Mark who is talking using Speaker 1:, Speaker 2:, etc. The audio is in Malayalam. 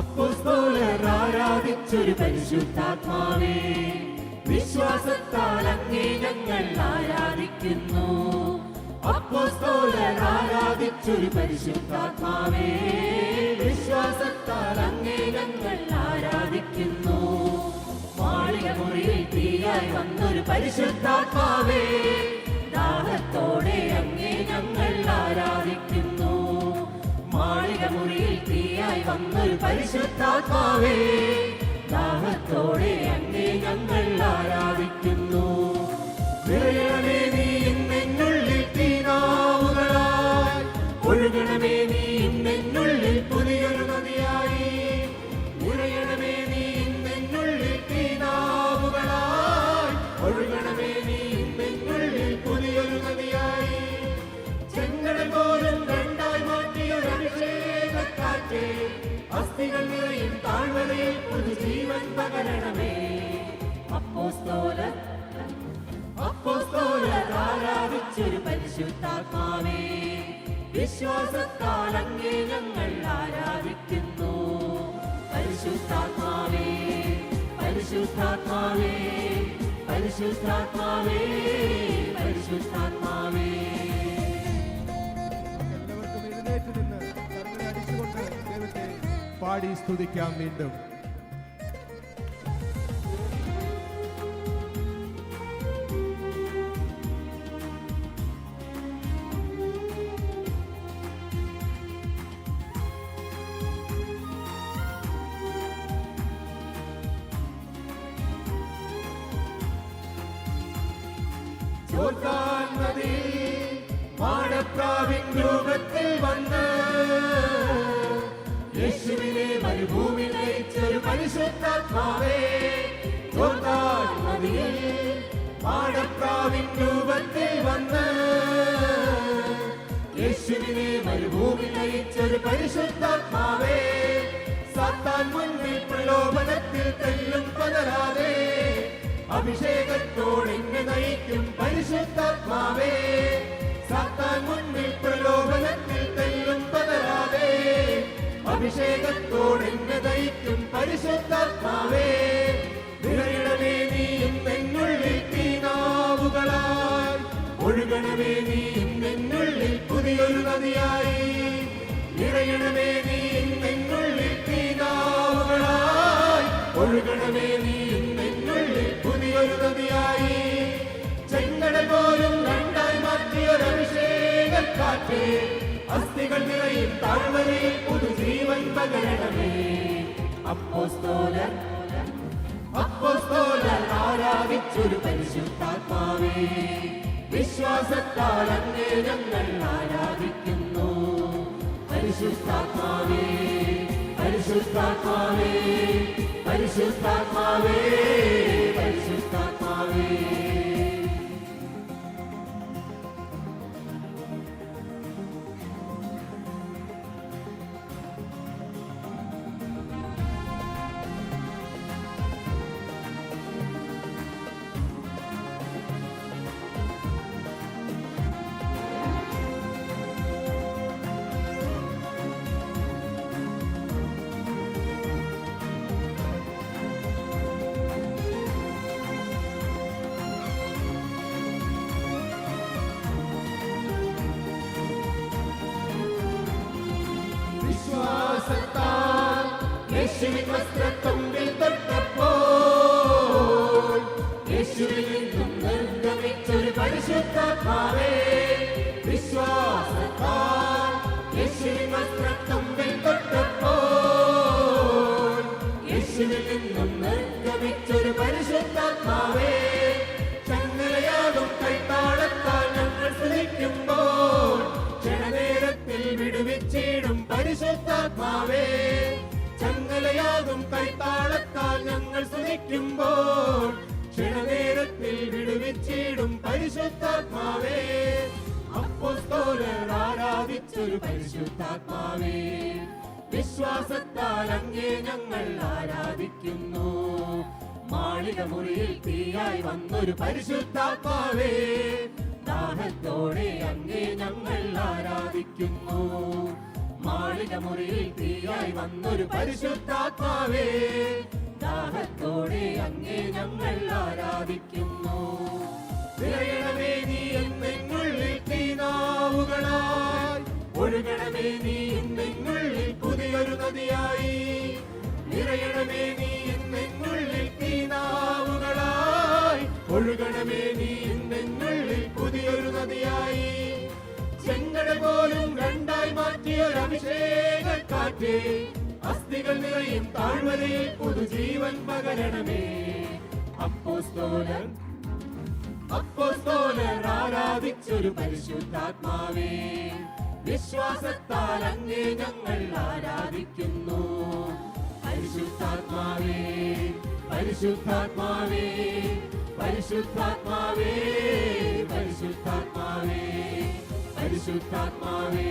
Speaker 1: അപ്പോസ്തോലർ ആരാധിച്ചൊരു പരിശുദ്ധാത്മാവേ വിശ്വാസത്താൽ അങ്ങേ ഞങ്ങൾ ആരാധിക്കുന്നു. അപ്പോസ്തോലർ ആരാധിച്ചൊരു പരിശുദ്ധാത്മാവേ വിശ്വാസത്താൽ അങ്ങേ ഞങ്ങൾ ആരാധിക്കുന്നു. മാളിക മുറിയിൽ തീയായി വന്നൊരു പരിശുദ്ധാത്മാവേ വന്നൊരു പരിശുദ്ധാത്മാവേ ദാഹത്തോടെ അങ്ങേ ഞങ്ങൾ പകരണമേ അപ്പോസ്തോല അപ്പോസ്തോലർ ആരാധിച്ചൊരു പരിശുദ്ധാത്മാവേ. വിശ്വാസത്താൽ അങ്ങേ ഞങ്ങൾ ആരാധിക്കുന്നു. പരിശുദ്ധാത്മാവേ പരിശുദ്ധാത്മാവേ പരിശുദ്ധാത്മാവേ പരിശുദ്ധാത്മാവേ.
Speaker 2: പാടി സ്തുതിക്കാം വീണ്ടും.
Speaker 1: നദിയിൽ മാടപ്രാവിൻ രൂപത്തിൽ വന്ന് യേശുവിനെ മരുഭൂമി നയിച്ചൊരു പരിശുദ്ധാത്മാവേ നദിയിൽ മാടപ്രാവിൻ രൂപത്തിൽ വന്ന് യേശുവിനെ മരുഭൂമി നയിച്ചൊരു പരിശുദ്ധാത്മാവേ സാത്താൻ മുൻപിൽ പ്രലോഭനത്തിൽ തെല്ലും പതരാതെ അഭിഷേകത്തോടെ നയിക്കും பரிசுத்தாத்மாவே சாத்தான் முன்னில் பிரலோபனத்தில் தெல்லும் பதராதே அபிஷேகத்தோடு என்ன தைக்கும் பரிசுத்தாத்மாவே விரையிடவே நீ என்னுள்ளில் தீனாவுகளாய். ஒழுகணவே நீ என்னுள்ளில் புதியொரு நதியாய். இறையிடவே நீ என்னுள்ளில் தீனாவுகளாய். ஒழுகணவே நீ என்னுள்ளில் புதியொரு நதியாயே. ചെങ്കടൽ പോലും രണ്ടായി മാറ്റിയൊരു അഭിഷേകക്കാറ്റ് അസ്ഥികൾ നിറയും താഴ്വരയിൽ പുതുജീവൻ പകരണമേ. അപ്പോസ്തോലർ അപ്പോസ്തോലർ ആരാധിച്ചൊരു പരിശുദ്ധാത്മാവേ. വിശ്വാസത്താൽ അങ്ങേ ഞങ്ങൾ ആരാധിക്കുന്നു. പരിശുദ്ധാത്മാവേ പരിശുദ്ധാത്മാവേ പരിശുദ്ധാത്മാവേ. യേശുവിൻ വസ്ത്രത്തുമ്പിൽ തൊട്ടപ്പോൾ യേശുവിൽ നിന്നും നിർഗമിച്ചൊരു പരിശുദ്ധാത്മാവേ വിശ്വാസത്താൽ യേശുവിൻ വസ്ത്രത്തുമ്പിൽ തൊട്ടപ്പോൾ യേശുവിൽ നിന്നും നിർഗമിച്ചൊരു പരിശുദ്ധാത്മാവേ ചങ്ങലയാകും കൈത്താളത്താൽ ഞങ്ങൾ സ്തുതിക്കുമ്പോൾ ക്ഷണനേരത്തിൽ പരിശുദ്ധാത്മാവേ ചങ്ങലയാകും കൈത്താളത്താൽ ഞങ്ങൾ സ്തുതിക്കുമ്പോൾ. ക്ഷണനേരത്തിൽ വിടുവിച്ചിടും പരിശുദ്ധാത്മാവേ. അപ്പോസ്തോലർ ആരാധിച്ചൊരു പരിശുദ്ധാത്മാവേ. വിശ്വാസത്താൽ അങ്ങേ ഞങ്ങൾ ആരാധിക്കുന്നു. മാളിക മുറിയിൽ തീയായി വന്നൊരു പരിശുദ്ധാത്മാവേ. ദാഹത്തോടെ അങ്ങേ ഞങ്ങൾ ആരാധിക്കുന്നു. മാളിക മുറിയിൽ തീയായി വന്നൊരു പരിശുദ്ധാത്മാവേ ദാഹത്തോടെ അങ്ങേ ഞങ്ങൾ ആരാധിക്കുന്നു. കാറ്റേ അസ്ഥികൾ നിറയും താഴ്വരയിൽ പുതുജീവൻ പകരണമേ. അപ്പോസ്തോലൻ അപ്പോസ്തോലർ ആരാധിച്ചൊരു പരിശുദ്ധാത്മാവേ. വിശ്വാസത്താൽ അങ്ങേ ഞങ്ങൾ ആരാധിക്കുന്നു. പരിശുദ്ധാത്മാവേ പരിശുദ്ധാത്മാവേ പരിശുദ്ധാത്മാവേ പരിശുദ്ധാത്മാവേ പരിശുദ്ധാത്മാവേ.